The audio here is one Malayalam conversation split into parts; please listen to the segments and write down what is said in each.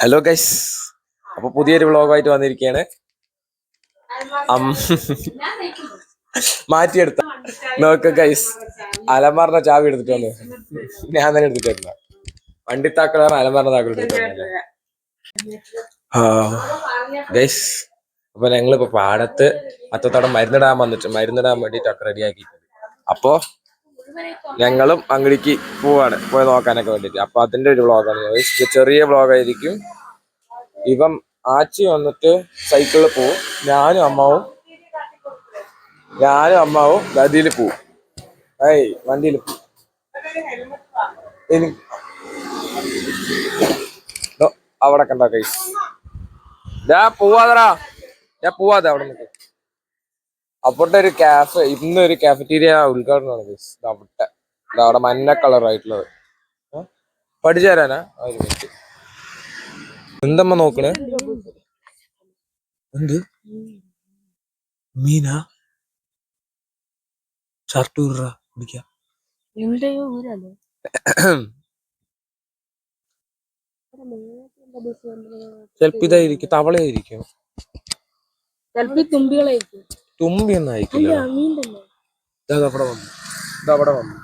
ഹലോ ഗൈസ് അപ്പൊ പുതിയൊരു വ്ളോഗായിട്ട് വന്നിരിക്കുകയാണ് മാറ്റിയെടുത്ത. നോക്ക് ഗൈസ് അലമാറിന്റെ ചാവി എടുത്തിട്ട് വന്നു. ഞാൻ തന്നെ എടുത്തിട്ട് വരുന്ന വണ്ടിത്താക്കളാണ് അലമാറിന്റെ താക്കൾ എടുത്തിട്ട് ഗൈസ് അപ്പൊ ഞങ്ങളിപ്പോ പാടത്ത് അത്തത്തോടെ മരുന്നിടാൻ വന്നിട്ട് മരുന്നിടാൻ വേണ്ടിട്ടൊക്കെ റെഡിയാക്കിയിട്ടുണ്ട് അപ്പോ ഞങ്ങളും അങ്ങടിക്ക് പോവാണ്. പോയി നോക്കാനൊക്കെ വേണ്ടിട്ട്. അപ്പൊ അതിന്റെ ഒരു വ്ളോഗാണ്. ചെറിയ വ്ളോഗായിരിക്കും. ഇവൻ ആച്ചി വന്നിട്ട് സൈക്കിളിൽ പോവും. ഞാനും അമ്മാവും. ഞാനും അമ്മാവും ഗതിയിൽ പോവും. ഏയ് വണ്ടിയിൽ പോവും. അവിടെ കണ്ടാ കൈ ഞാൻ പോവാതറാ ഞാൻ പോവാതെ അവിടെ നിൽക്കും അപ്പോഴത്തെ ഒരു കാഫ് ഇന്ന് ഒരു കാഫറ്റീരിയ ഉദ്ഘാടനമാണ് ഗൈസ് അവിടെ അവിടെ മഞ്ഞ കളർ ആയിട്ടുള്ളത്? പഠിച്ചു തരാനാ ഒരു മിനിറ്റ് എന്തമ്മ നോക്കണേ? എന്ത്? മീനാ? ഷർട്ട് ഊറ കുടിക്കാം ചിലപ്പോ ഇതായിരിക്കും തവളയായിരിക്കും. ചിലപ്പോ തുമ്പികളായിരിക്കും. തുമ്പി ഒന്നും അയക്കില്ല അവിടെ വന്നു. ഇതാ അവിടെ വന്നു.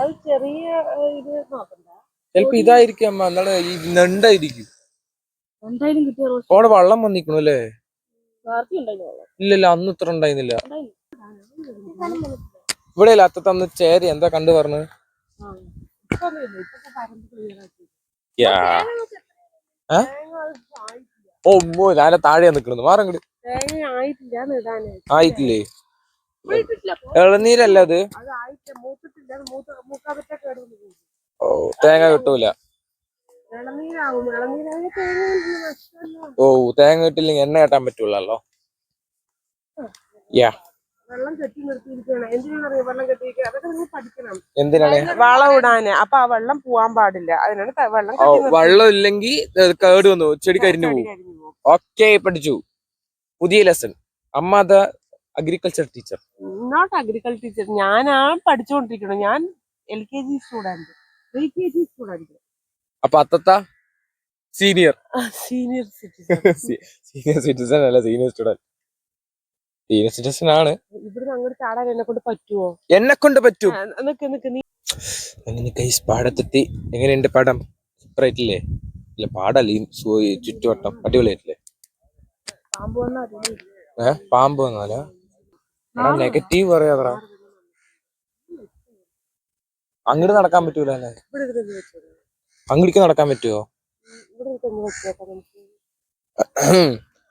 അത് ചെറിയ ഏഹ്, ഇത് നോക്കണ്ട. ചിലപ്പോ ഇതായിരിക്കും അമ്മ. എന്നാൾ ഈ നെണ്ടായിരിക്കും എന്തായാലും കിട്ടിയ റോസ് അവിടെ വള്ളം വന്നിക്കണു അല്ലേ? വാർത്ത ഉണ്ടായിരുന്നു ഇല്ലല്ല അന്ന് ഇത്ര ഉണ്ടായിരുന്നില്ല. ഇവിടെ അല്ല അത്ത തന്ന് ചേരി? എന്താ കണ്ടു പറഞ്ഞു? ഓ ഞാനെ താഴെ നിക്കണെന്ന് മാറങ്ങട് ആയിട്ടില്ല ഇളനീരല്ല അത്? ഓ തേങ്ങ കിട്ടൂല. ഓ തേങ്ങ കിട്ടില്ലെങ്കിൽ എണ്ണ കേട്ടാൻ പറ്റൂലല്ലോ? യാ. വെള്ളം കെട്ടി നിർത്തിയിരിക്കുകയാണ്. എന്തിനാണെന്നറിയോ വെള്ളം കെട്ടിയിരിക്കുക? അതൊക്കെ നിങ്ങൾ പഠിക്കണം. എന്തിനാണ്? വളം ഇടാന്. അപ്പൊ ആ വെള്ളം പോവാൻ പാടില്ല. അതിനാണ് വെള്ളം വെള്ളം ഇല്ലെങ്കിൽ കേട് വന്നു ചെടി കരിഞ്ഞു പോകും. ഓക്കെ പഠിച്ചു. പുതിയ ലെസൺ അമ്മ the agriculture teacher not agriculture teacher ഞാൻ ആ പഠിച്ചുകൊണ്ടിരിക്കണം ഞാൻ L K G student pre K G student അപ്പൊ അത്തത്ത senior senior citizen senior citizen അല്ല സീനിയർ സ്റ്റുഡന്റ് സീനിയർ സിറ്റിസൺ ആണ്. ഇവിടുന്ന് അങ്ങോട്ട് ചാടാൻ എന്നെ കൊണ്ട് പറ്റുമോ എന്നെ കൊണ്ട് പറ്റും. നിക്ക് നിക്ക് നീ. അങ്ങനെ കൈസ് പാടത്തെത്തി. എങ്ങനെയുണ്ട് പടം? സൂപ്പറായിട്ടില്ലേ ഇല്ല? പാടല്ല സു- ഈ ചുറ്റുവട്ടം. അടിപൊളിയായിട്ടില്ലേ? ഏഹ് പാമ്പ്. വന്നാല നെഗറ്റീവ് പറയാതറ അങ്ങോട്ട് നടക്കാൻ പറ്റൂല അല്ലേ? അങ്ങോട്ടേക്ക് നടക്കാൻ പറ്റുമോ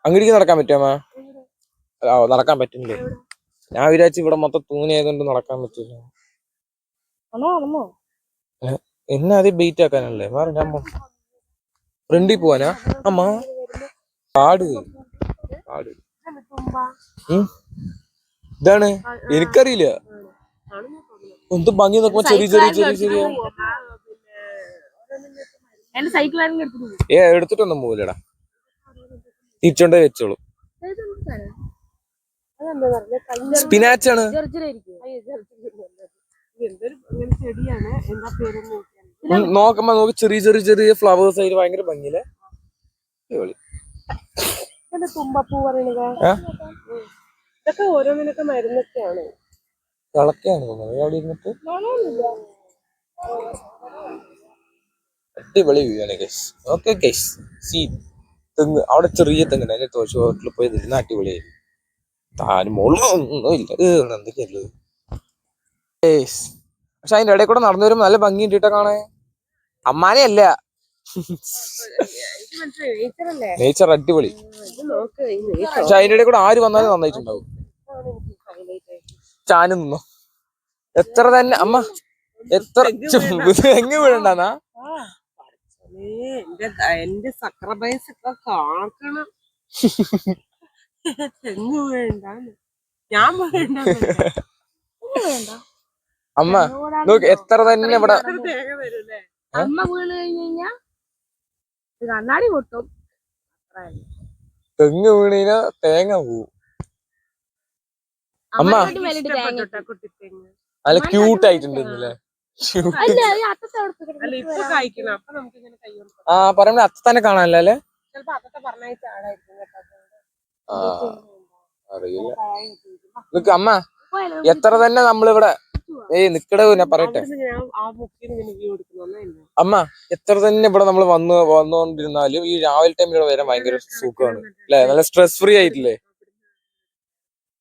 അങ്ങോട്ടേക്ക് നടക്കാൻ പറ്റുമോ നടക്കാൻ പറ്റില്ലേ ഞാൻ വിചാരിച്ചു ഇവിടെ മൊത്തം തൂങ്ങിയായതുകൊണ്ട് നടക്കാൻ പറ്റില്ല എന്നെ അത് ബെയിറ്റ് ആക്കാനല്ലേ? മാറി ഞാൻ ഫ്രണ്ടിൽ പോവാനാ? അമ്മ കാട്. ഉം. ഇതാണ്. എനിക്കറിയില്ല. എന്ത് ഭംഗി നോക്കുമ്പോ ചെറിയ ചെറിയ ചെറിയ ചെറിയ ഏ എടുത്തിട്ടൊന്നും പോവില്ലടാ. തിരിച്ചോണ്ടേ വെച്ചോളൂ. അതെന്താ കഴിഞ്ഞ സ്പിനാച്ച് ആണ് ജർജറായിരിക്കും എന്തൊരു ഇങ്ങനെ ചെടിയാണ് എന്താ പേരെന്ന് നോക്കിയാൽ ഉം, നോക്കുമ്പോ നോക്ക് ചെറിയ ചെറിയ ചെറിയ ഫ്ലവേഴ്സ് ആയിട്ട് ഭയങ്കര. എന്താ തുമ്പപ്പൂ പറയണത് ഏ? ഉം. ഇതൊക്കെ ഓരോന്നിനൊക്കെ മരുന്നൊക്കെയാണ്. തിളക്കാണ് തോന്നുന്നത് അവിടെ ഇരുന്നിട്ട്? അടിപൊളി വ്യൂ ആണ് ഗൈസ് ഓക്കെ ഗൈസ് സീ തെങ്ങ് അവിടെ ചെറിയ തെങ്ങ് അതിന്റെ ഹോട്ടലിൽ പോയി ഇരുന്ന് അടിപൊളിയായി താനും മോളും ഒന്നും ഇല്ല. ഏ, എന്തൊക്കെയല്ലേ പക്ഷെ അതിന്റെ ഇടയിൽ കൂടെ നടന്നു വരുമ്പോ നല്ല ഭംഗി കിട്ടിയിട്ടാ കാണാൻ. അമ്മാനെ അല്ല നേച്ചർ അടിപൊളി. പക്ഷെ അതിന്റെ ഇടയിൽ കൂടെ ആര് വന്നാലും നന്നായിട്ടുണ്ടാവും. ചാന് നിന്നോ? എത്ര തന്നെ അമ്മ എത്ര എങ്ങ് വീഴണ്ടെന്നാ? ആ, എന്റെ സക്ര കാക്കണം. തെങ്ങ് ഞാൻ വേണ്ട അമ്മ നോക്ക് എത്ര തന്നെ ഇവിടെ അമ്മ വീണ് കഴിഞ്ഞ് കണ്ണാടി പൊട്ടും. തെങ്ങ് വീണ തേങ്ങ പോവും. അമ്മ നല്ല ക്യൂട്ട് ആ പറയുമ്പോ അത്ത തന്നെ കാണാനല്ലേ അല്ലേ? അറിയില്ല. അമ്മ എത്ര തന്നെ നമ്മളിവിടെ ഏയ് നിക്കട ഞാൻ പറയട്ടെ. അമ്മ എത്ര തന്നെ ഇവിടെ നമ്മൾ വന്ന് വന്നുകൊണ്ടിരുന്നാലും ഈ രാവിലെ ടൈമിൽ ഇവിടെ വരാൻ ഭയങ്കര സുഖമാണ് അല്ലെ? നല്ല സ്ട്രെസ് ഫ്രീ ആയിട്ടില്ലേ?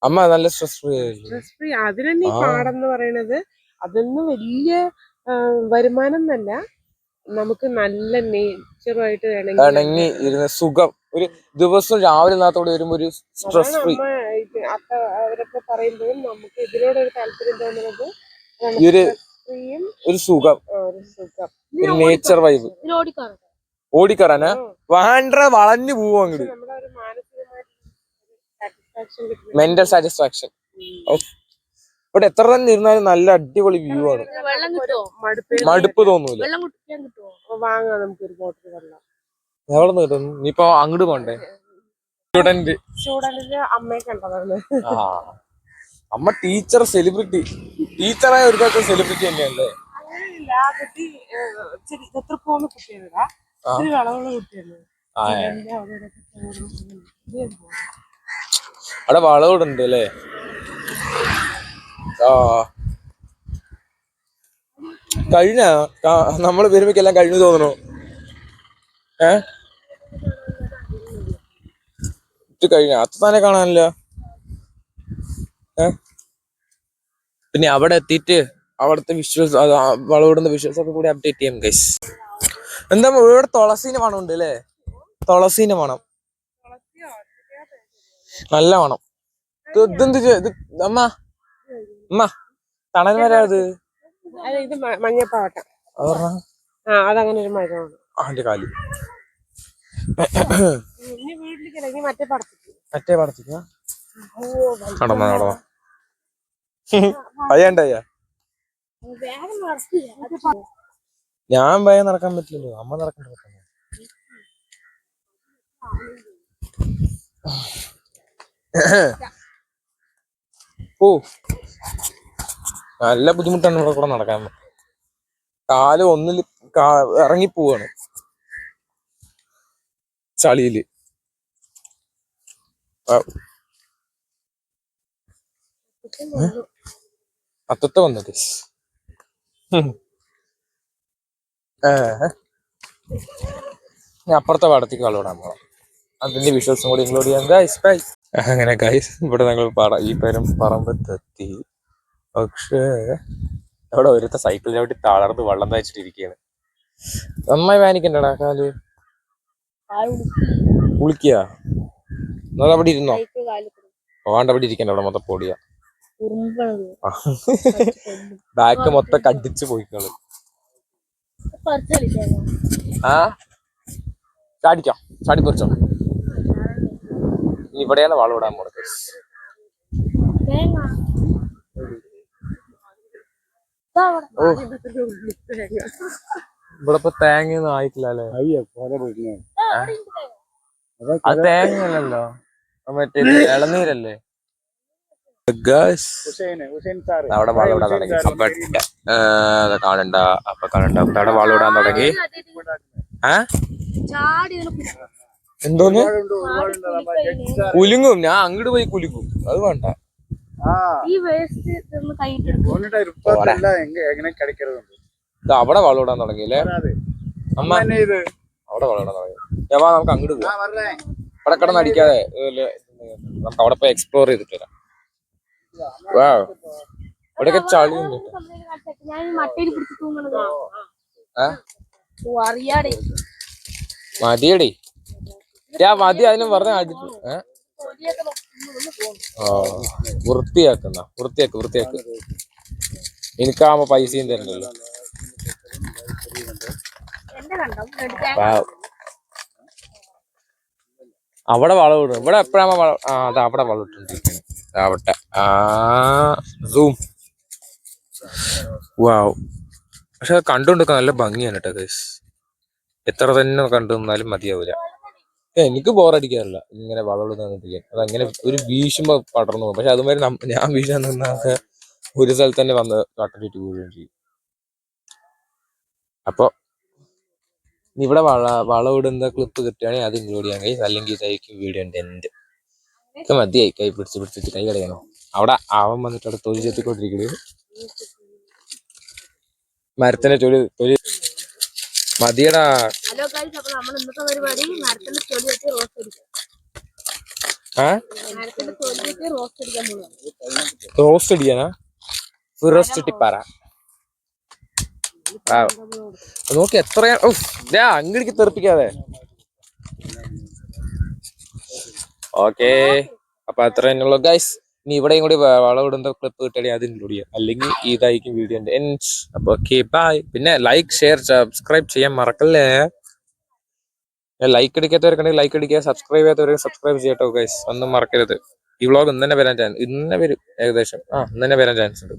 അമ്മ നല്ല സ്ട്രെസ് ഫ്രീ സ്ട്രെസ് ഫ്രീ ഈ പറയണത് അതൊന്നും വലിയ വരുമാനം എന്നല്ല നമുക്ക് നല്ല നേച്ചറുമായിട്ട് ഇണങ്ങി ഇരുന്ന സുഖം. ഒരു ദിവസം രാവിലെ നാത്തോടെ വരുമ്പോ ഒരു സ്ട്രെസ് ഫ്രീ അവരൊക്കെ പറയുമ്പോഴും നമുക്ക് ഇതിനോടൊരു താല്പര്യം തോന്നുന്നത് ഈ ഒരു ഒരു സുഖം. ഒരു സുഖം. ഒരു നേച്ചർ വൈബ് ഓടിക്കറാനാ വാണ്ട വളഞ്ഞു പോവും അങ്ങോട്ട് മെന്റൽ സാറ്റിസ്ഫാക്ഷൻ ഇവിടെ എത്ര തന്നെ ഇരുന്നാലും നല്ല അടിപൊളി വ്യൂ ആണ്. മടുപ്പ് തോന്നൂല. എവിടെ നിന്ന് കിട്ടും. ഇനിയിപ്പോ അങ്ങോട്ട് പോണ്ടേ? സ്റ്റുഡന്റ് അമ്മ ടീച്ചർ സെലിബ്രിറ്റി ടീച്ചറായ ഒരു സെലിബ്രിറ്റി തന്നെയല്ലേ? അങ്ങനെയില്ല ആ കുട്ടി ഏഹ്, ഇച്ചിരി എത്ര പോകുന്ന കുട്ടിയല്ല ആ. ഇത്തിരി വളവുള്ള കുട്ടിയാണ്. എന്റെ അവിടെ ഇവിടെയൊക്കെ പോകുന്നു. ഇത് ഞാൻ പോകും. അവിടെ വളവിടുണ്ട് അല്ലേ? ആ. കഴിഞ്ഞ നമ്മൾ വരുമ്പോക്കെല്ലാം കഴിഞ്ഞു തോന്നണു ഏ? ഇത് കഴിഞ്ഞ അത്തത്താനെ കാണാനില്ല. പിന്നെ അവിടെ എത്തിയിട്ട് അവിടുത്തെ വിഷ്വൽസ് വളവിടുന്ന വിഷ്വൽസ് ഒക്കെ കൂടി അപ്ഡേറ്റ് ചെയ്യാം ഗൈസ് എന്താ ഇവിടെ തുളസീന മണം ഉണ്ട് അല്ലേ? തുളസീന മണം. നല്ല മണം. ഇത് ഇതെന്ത് ഇത് അമ്മ അമ്മ തണൽ മരം അത് ഇത് അതങ്ങനെ ഒരു മരമാണ്. ആ, എന്റെ കാലി. മറ്റേ പടത്തിക്ക് മറ്റേ പടത്തിക്കാ നടന്ന നടന്ന. അയ്യണ്ടയ്യ ഞാൻ ഭയം നടക്കാൻ പറ്റില്ലല്ലോ. അമ്മ നടക്കണ്ട ഓ. നല്ല ബുദ്ധിമുട്ടാണ് ഇവിടെ കൂടെ നടക്കാൻ. കാൽ ഒന്നിൽ ഇറങ്ങി പോവാണ് ചളിയിൽ. ആ. അത്തത്തെ വന്നത് അപ്പുറത്തെ പാടത്തേക്ക് വെള്ളമിടാൻ പോകണം അതിന്റെ വിഷ്വൽസും കൂടി ഇൻക്ലൂഡ് ചെയ്യാൻ ഗൈസ് ബൈ അങ്ങനെ ഗൈസ് ഇവിടെ ഞങ്ങൾ പാട ഈ പേരും പറമ്പത്തെത്തി. പക്ഷേ അവിടെ ഒരുത്ത സൈക്കിൾ ചവിട്ടി തളർന്ന് വെള്ളം തയ്ച്ചിട്ടിരിക്കുകയാണ് നന്നായി വാനിക്കണ്ടടാ കാൽ. കുളിക്കുക എന്നാൽ അവിടെ ഇരുന്നോ? പോകാണ്ട് അവിടെ ഇരിക്കണ്ട അവിടെ മൊത്തം പൊടിയാ. ബാക്ക് മൊത്തം കടിച്ചു പോയിക്കൾ ആ? ചാടിക്കാം. ചാടി പൊറിച്ചോ. ഇവിടെയാണ് വളവിടാൻ പോണത്. തേങ്ങ. ഇവിടെ ഇപ്പൊ തേങ്ങയൊന്നും ആയിട്ടില്ല അല്ലേ ദാ അവിടെ ഉണ്ട് തേങ്ങ. അത് തേങ്ങയല്ലല്ലോ. മറ്റേ ഇളനീരല്ലേ? അവിടെ വാളിവിടാൻ തുടങ്ങി. കപ്പട്ട കാണണ്ട. അപ്പൊ കാണണ്ട. അവിടെ വാളിവിടാൻ തുടങ്ങി. എന്തോന്ന്? കുലുങ്ങും. ഞാൻ അങ്ങോട്ട് പോയി കുലുങ്ങും. അത് വേണ്ട. ഇത് അവിടെ വളവിടാൻ തുടങ്ങിയില്ലേ അമ്മ. അവിടെ വളവിടാൻ തുടങ്ങി. ഞാൻ നമുക്ക് അങ്ങോട്ട് പോവാം. അവിടെ കിടന്ന് അടിക്കാതെ നമുക്ക് അവിടെ പോയി എക്സ്പ്ലോർ ചെയ്തിട്ട് വരാം. വാ ഇവിടെയൊക്കെ ചളി. ഞാൻ മട്ടയിൽ പിടിച്ച് തൂങ്ങണത്? ഓ, അറിയാടേ. മതിയടി. ഞാൻ മതി അതിനും പറഞ്ഞ അടിച്ചു ആ വൃത്തിയാക്കുന്ന വൃത്തിയാക്ക് വൃത്തിയാക്ക്. എനിക്കാവുമ്പോ പൈസയും തരണ്ടല്ലോ. അവിടെ വളവിടും ഇവിടെ എപ്പോഴാണ് വള? ആ അതാ അവിടെ വളവിട്ടോണ്ടിരിക്കുന്നത് അവിടെ ആ സൂം വാവ് പക്ഷെ അത് കണ്ടുകൊണ്ടിരിക്കാൻ നല്ല ഭംഗിയാണ് കേട്ടോ ഗൈസ് എത്ര തന്നെ കണ്ടു നിന്നാലും മതിയാവില്ല എനിക്ക് ബോറടിക്കാറില്ല ഇങ്ങനെ വളവിടുന്നിരിക്കാൻ അതങ്ങനെ ഒരു വീശുമ്പോ പടർന്നു പോകും. പക്ഷെ അതുമാതിരി ഞാൻ വീശാൻ നിന്നൊക്കെ ഒരു സ്ഥലത്ത് തന്നെ വന്ന് കട്ടലിട്ട് വീഴുകയും ചെയ്യും. അപ്പൊ ഇവിടെ വള വളവിടുന്ന ക്ലിപ്പ് കിട്ടുകയാണെങ്കിൽ അത് ഇൻക്ലൂഡ് ചെയ്യാൻ കഴിയും അല്ലെങ്കിൽ ഇതായിരിക്കും വീഡിയോ എൻഡ് ഇത് മതിയായി. കൈ പിടിച്ച് പിടിച്ചിട്ട് കൈ കളയണോ അവിടെ അവൻ വന്നിട്ട് അവിടെ തൊഴിൽ ചെത്തിക്കൊണ്ടിരിക്കുന്നത് മരത്തിന്റെ തൊഴിൽ തൊഴിൽ. മതിയടാ. ഹലോ ഗൈസ് അപ്പൊ നമ്മൾ ഇന്നത്തെ പരിപാടി മരത്തിന്റെ തൊലി വെച്ച് റോസ്റ്റ് അടിക്കാം. മരത്തിന്റെ വെച്ച് അടിക്കാൻ പോകുന്നത് റോസ്റ്റ് അടിക്കാനാ? ഫിറോസ് ചുട്ടിപ്പാറ നോക്കി എത്രയാ അങ്ങടിക്ക് തെറിപ്പിക്കാതെ. ഓക്കേ. അപ്പൊ അത്ര തന്നെയുള്ളൂ ഗൈസ് ഇനി ഇവിടെയും കൂടി വളവിടുന്ന ക്ലിപ്പ് കിട്ടിയാൽ അത് ഇൻക്ലൂഡ് ചെയ്യാം. അല്ലെങ്കിൽ ഇതായിരിക്കും വീഡിയോന്റെ അപ്പൊ ഓക്കെ ബൈ പിന്നെ ലൈക്ക് ഷെയർ സബ്സ്ക്രൈബ് ചെയ്യാൻ മറക്കല്ലേ? ലൈക്ക് അടിക്കാത്തവർക്കുണ്ടെങ്കിൽ ലൈക്ക് അടിക്കുക സബ്സ്ക്രൈബ് ചെയ്യാത്തവർക്ക് സബ്സ്ക്രൈബ് ചെയ്യട്ടോ ഗൈസ് ഒന്നും മറക്കരുത്. ഈ വ്ളോഗ് ഇന്ന് തന്നെ വരാൻ ചാൻസ് ഇന്ന് വരും ഏകദേശം. ആ ഇന്ന് തന്നെ വരാൻ ചാൻസ് ഉണ്ട്.